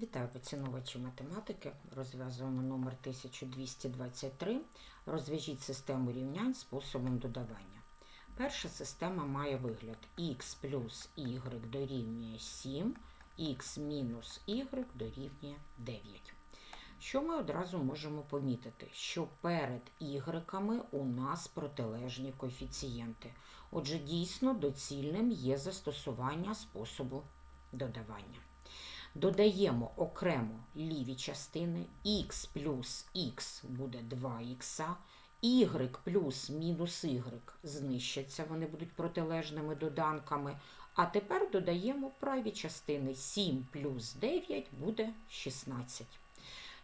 Вітаю поціновувачі математики. Розв'язуємо номер 1223. Розв'яжіть систему рівнянь способом додавання. Перша система має вигляд х плюс y дорівнює 7, х мінус y дорівнює 9. Що ми одразу можемо помітити? Що перед ігреками у нас протилежні коефіцієнти. Отже, дійсно доцільним є застосування способу додавання. Додаємо окремо ліві частини, х плюс х буде 2х, y плюс мінус y знищаться, вони будуть протилежними доданками. А тепер додаємо праві частини 7 плюс 9 буде 16.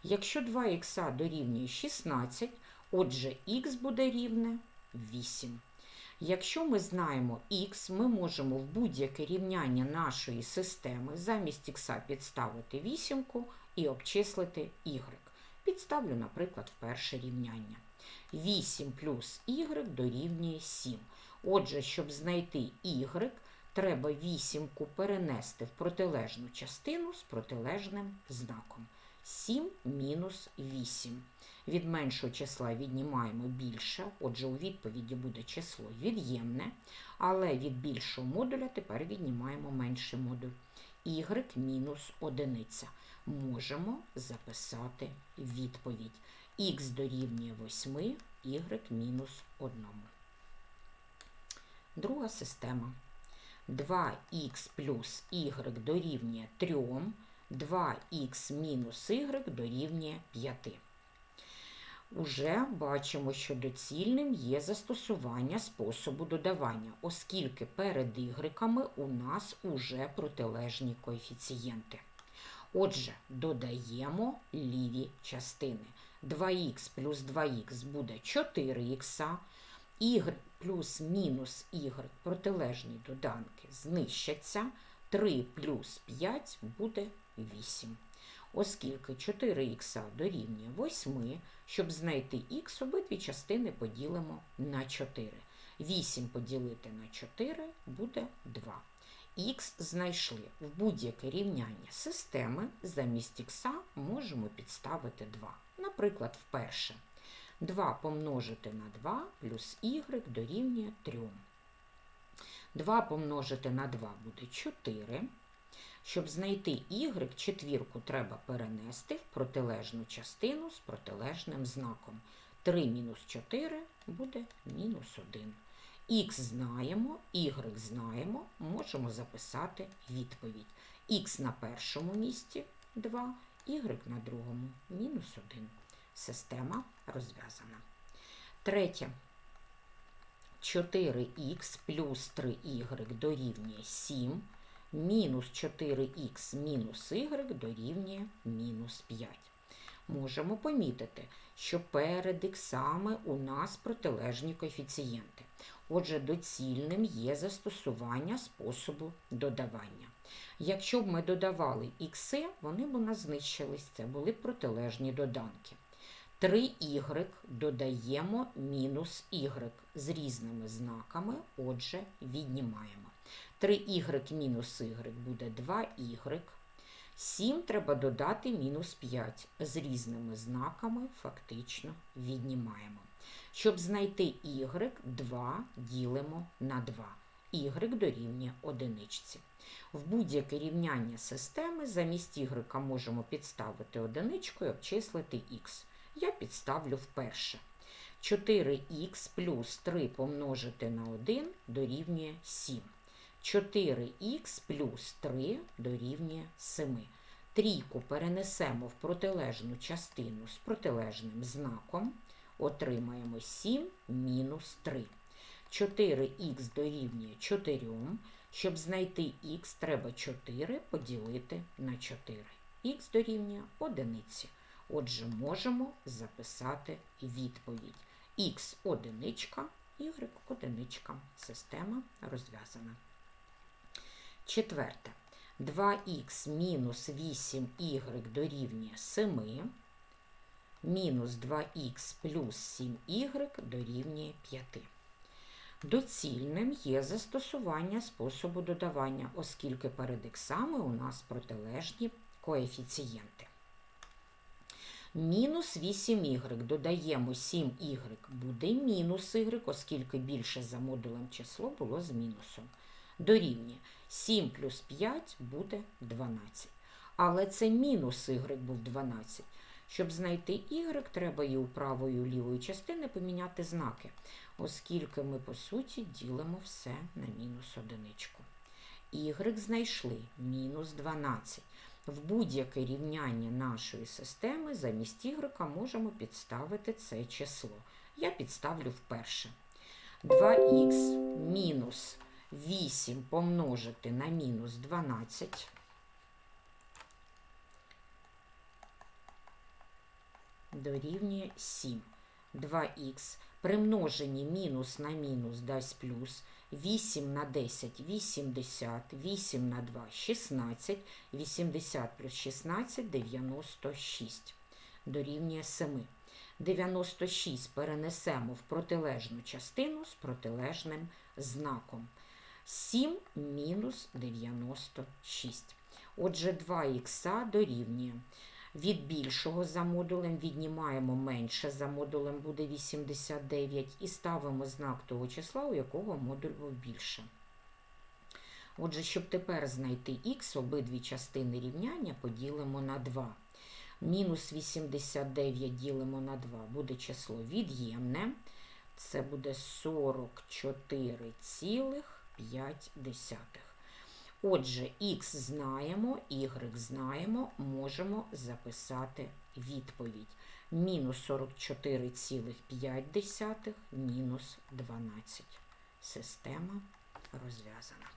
Якщо 2х дорівнює 16, отже х буде рівне 8. Якщо ми знаємо х, ми можемо в будь-яке рівняння нашої системи замість х підставити вісімку і обчислити y. Підставлю, наприклад, в перше рівняння. 8 плюс y дорівнює 7. Отже, щоб знайти y, треба вісімку перенести в протилежну частину з протилежним знаком. 7 мінус 8. Від меншого числа віднімаємо більше, отже, у відповіді буде число від'ємне, але від більшого модуля тепер віднімаємо менший модуль. y мінус 1. Можемо записати відповідь. х дорівнює 8, y мінус 1. Друга система. 2х плюс y дорівнює 3, 2х мінус y дорівнює 5. Уже бачимо, що доцільним є застосування способу додавання, оскільки перед ігреками у нас уже протилежні коефіцієнти. Отже, додаємо ліві частини. 2х плюс 2х буде 4х, y плюс мінус y протилежні доданки знищаться, 3 плюс 5 буде 8. Оскільки 4х дорівнює 8, щоб знайти х, обидві частини поділимо на 4. 8 поділити на 4 буде 2. Х знайшли в будь-яке рівняння системи замість х можемо підставити 2. Наприклад, вперше 2 помножити на 2 плюс y дорівнює 3. 2 помножити на 2 буде 4. Щоб знайти y, четвірку треба перенести в протилежну частину з протилежним знаком. 3 мінус 4 буде мінус 1. Х знаємо, y знаємо, можемо записати відповідь. Х на першому місці 2, y на другому мінус 1. Система розв'язана. Третє. 4х плюс 3y дорівнює 7 мінус 4х мінус y дорівнює мінус 5. Можемо помітити, що перед іксами у нас протилежні коефіцієнти. Отже, доцільним є застосування способу додавання. Якщо б ми додавали ікси, вони б у нас знищились, це були протилежні доданки. 3y додаємо мінус y з різними знаками, отже, віднімаємо. 3y мінус y буде 2y. 7 треба додати мінус 5. З різними знаками фактично віднімаємо. Щоб знайти y, 2 ділимо на 2. y дорівнює одиничці. В будь-яке рівняння системи замість y можемо підставити одиничку і обчислити х. Я підставлю вперше. 4х плюс 3 помножити на 1 дорівнює 7. 4х плюс 3 дорівнює 7. Трійку перенесемо в протилежну частину з протилежним знаком. Отримаємо 7 мінус 3. 4х дорівнює 4. Щоб знайти х, треба 4 поділити на 4. Х дорівнює 1. Отже, можемо записати відповідь. Х одиничка, y одиничка. Система розв'язана. Четверте. 2х мінус 8y дорівнює 7, мінус 2х плюс 7y дорівнює 5. Доцільним є застосування способу додавання, оскільки перед іксами у нас протилежні коефіцієнти. Мінус 8y додаємо 7y буде мінус y, оскільки більше за модулем число було з мінусом. Дорівнює 7 плюс 5 буде 12. Але це мінус y був 12. Щоб знайти y, треба і у правої, і лівої частини поміняти знаки, оскільки ми, по суті, ділимо все на мінус одиничку. Y знайшли мінус 12. В будь-яке рівняння нашої системи замість y можемо підставити це число. Я підставлю вперше. 2х мінус 8 помножити на мінус 12. Дорівнює 7. 2х при множенні мінус на мінус дасть плюс. 8 на 10 – 80, 8 на 2 – 16, 80 плюс 16 – 96. Дорівнює 7. 96 перенесемо в протилежну частину з протилежним знаком. 7 мінус 96. Отже, 2х дорівнює. Від більшого за модулем віднімаємо менше за модулем буде 89 і ставимо знак того числа, у якого модуль був більше. Отже, щоб тепер знайти х, обидві частини рівняння поділимо на 2. Мінус 89 ділимо на 2 буде число від'ємне. Це буде 44,5. Отже, х знаємо, y знаємо, можемо записати відповідь. Мінус 44,5, мінус 12. Система розв'язана.